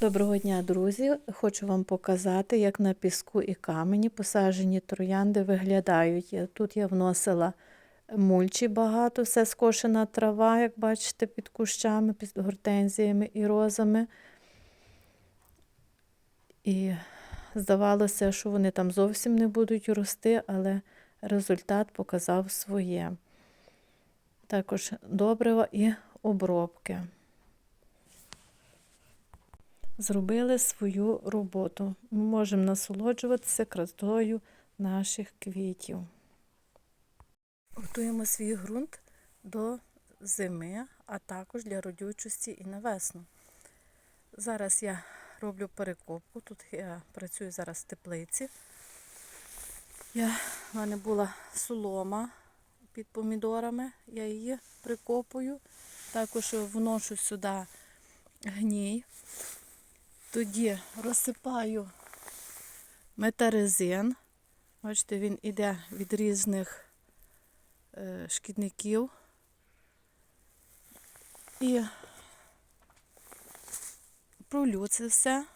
Доброго дня, друзі! Хочу вам показати, як на піску і камені посаджені троянди виглядають. Тут я вносила мульчі багато, все скошена трава, як бачите, під кущами, під гортензіями і розами. І здавалося, що вони там зовсім не будуть рости, але результат показав своє. Також добрива і обробки зробили свою роботу. Ми можемо насолоджуватися красою наших квітів. Готуємо свій ґрунт до зими, а також для родючості і на весну. Зараз я роблю перекопку. Тут я працюю зараз в теплиці. Я, в мене була солома під помідорами, я її прикопую. Також вношу сюди гній. Тоді розсипаю метарезин. Бачите, він іде від різних е, шкідників. І пролю це все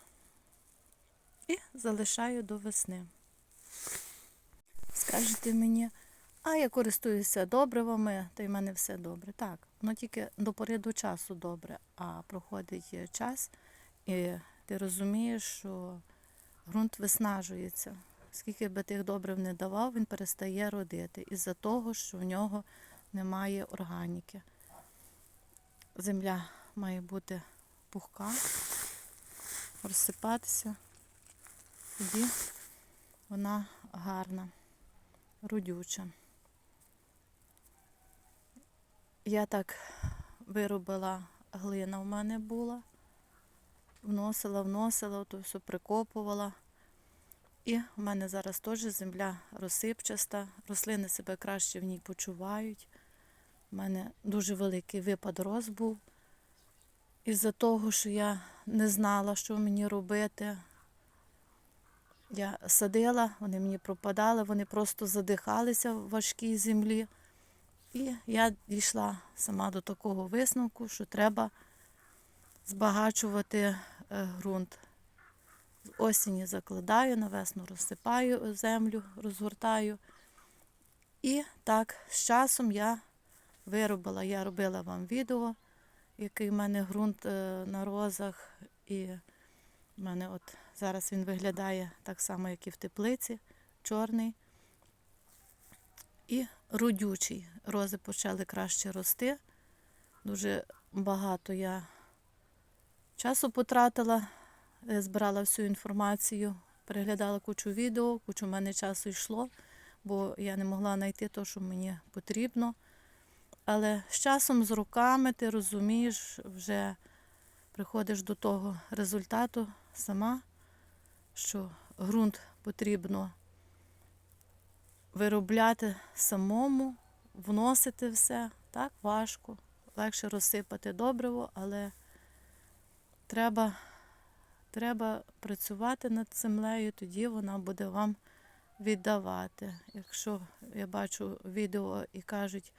і залишаю до весни. Скажете мені, а я користуюся добривами, та й в мене все добре. Так, воно тільки до пори до часу добре, а проходить час, і ти розумієш, що ґрунт виснажується. Скільки би тих добрив не давав, він перестає родити із-за того, що в нього немає органіки. Земля має бути пухка, розсипатися, тоді вона гарна, родюча. Я так виробила, глина в мене була вносила, вносила, то все прикопувала. І в мене зараз теж земля розсипчаста, рослини себе краще в ній почувають. У мене дуже великий випад роз був. Із-за того, що я не знала, що мені робити. Я садила, вони мені пропадали, вони просто задихалися в важкій землі. І я дійшла сама до такого висновку, що треба збагачувати ґрунт. З осені закладаю, на весну розсипаю землю, розгортаю. І так, з часом я виробила, я робила вам відео, який в мене ґрунт е, на розах. І в мене от зараз він виглядає так само, як і в теплиці, чорний. І родючий. Рози почали краще рости. Дуже багато я Часу потратила, е, збирала всю інформацію, переглядала кучу відео, кучу в мене часу йшло, бо я не могла знайти те, що мені потрібно. Але з часом, з роками, ти розумієш, вже приходиш до того результату сама, що ґрунт потрібно виробляти самому, вносити все. Так важко, легше розсипати добриво, але треба, треба працювати над землею, тоді вона буде вам віддавати. Якщо я бачу відео і кажуть,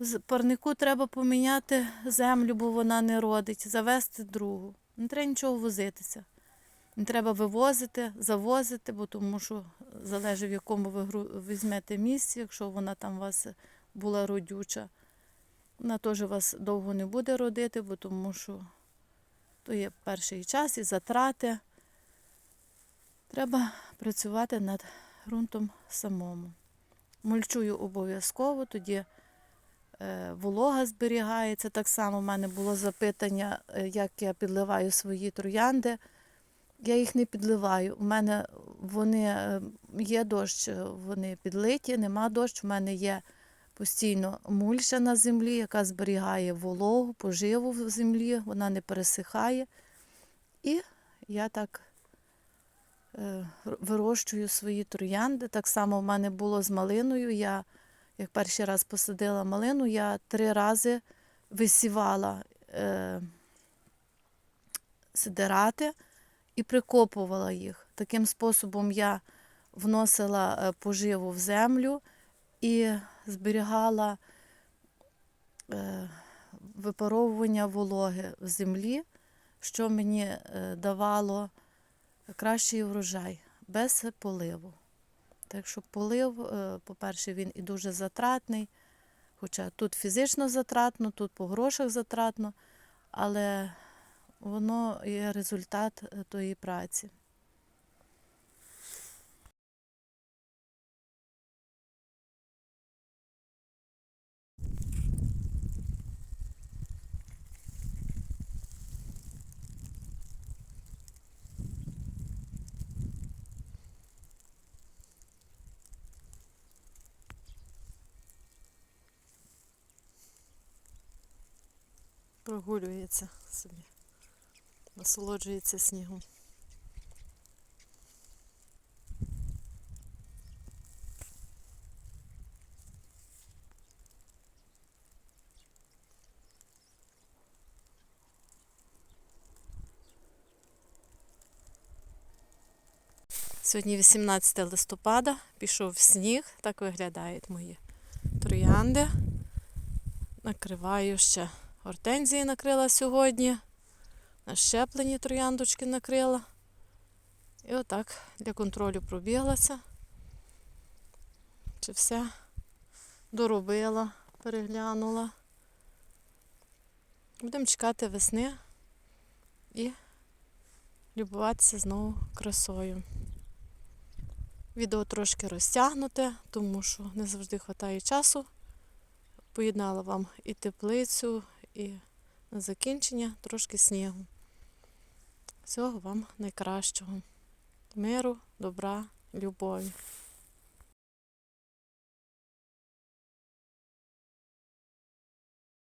в парнику треба поміняти землю, бо вона не родить, завести другу. Не треба нічого возитися. Не треба вивозити, завозити, бо тому що залежить, в якому ви візьмете місці, якщо вона там у вас була родюча. Вона теж вас довго не буде родити, бо тому що то є перший час і затрати. Треба працювати над ґрунтом самому. Мульчую обов'язково, тоді е, волога зберігається. Так само в мене було запитання, е, як я підливаю свої троянди. Я їх не підливаю. У мене вони е, є дощ, вони підлиті, нема дощ. У мене є постійно мульча на землі, яка зберігає вологу, поживу в землі, вона не пересихає. І я так е, вирощую свої троянди. Так само в мене було з малиною. Я, як перший раз посадила малину, я три рази висівала е, сидирати і прикопувала їх. Таким способом я вносила е, поживу в землю і зберігала е, випаровування вологи в землі, що мені е, давало кращий врожай без поливу. Так що полив, е, по-перше, він і дуже затратний, хоча тут фізично затратно, тут по грошах затратно, але воно є результат тої праці. Прогулюється собі, насолоджується снігом. Сьогодні 18 листопада, пішов сніг, так виглядають мої троянди. Накриваю ще гортензії накрила сьогодні. На щеплені трояндочки накрила. І отак для контролю пробіглася. Чи все доробила, переглянула. Будемо чекати весни і любуватися знову красою. Відео трошки розтягнуте, тому що не завжди вистачає часу. Поєднала вам і теплицю, і на закінчення трошки снігу. Всього вам найкращого. Миру, добра, любові.